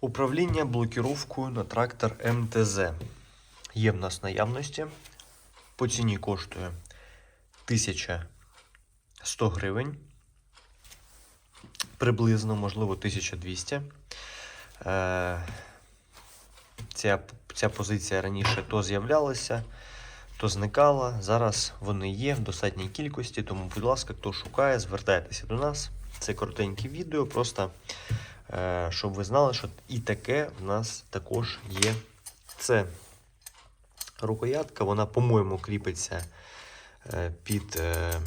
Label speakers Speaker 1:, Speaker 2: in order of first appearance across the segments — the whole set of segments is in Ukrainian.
Speaker 1: Управління блокіровкою на трактор МТЗ. Є в нас наявності. По ціні коштує 1100 гривень. Приблизно, можливо, 1200. Е, Ця, ця позиція раніше то з'являлася, то зникала. Зараз вони є в достатній кількості, тому, будь ласка, хто шукає, звертайтеся до нас. Це коротеньке відео, просто щоб ви знали, що і таке в нас також є. Це рукоятка, вона, по-моєму, кріпиться е, під е,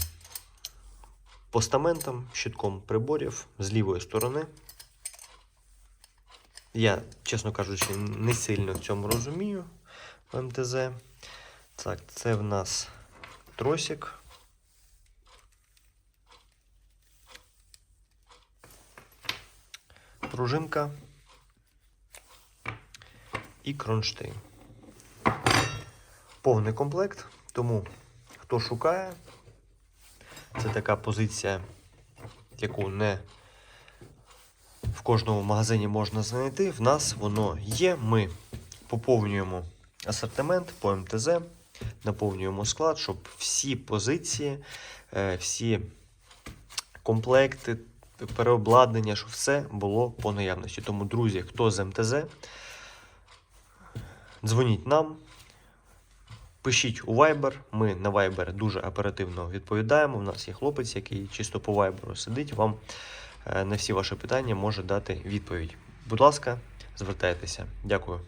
Speaker 1: постаментом, щитком приборів з лівої сторони. Я, чесно кажучи, не сильно в цьому розумію в МТЗ. Так, це в нас тросик. Пружинка і кронштейн. Повний комплект, тому хто шукає, це така позиція, яку не в кожному магазині можна знайти. В нас воно є. Ми поповнюємо асортимент по МТЗ, наповнюємо склад, щоб всі позиції, е, всі комплекти, переобладнання, щоб все було по наявності. Тому, друзі, хто з МТЗ, дзвоніть нам. Пишіть у Viber, ми на Viber дуже оперативно відповідаємо. У нас є хлопець, який чисто по Viber сидить, вам е, на всі ваші питання може дати відповідь. Будь ласка, звертайтеся. Дякую.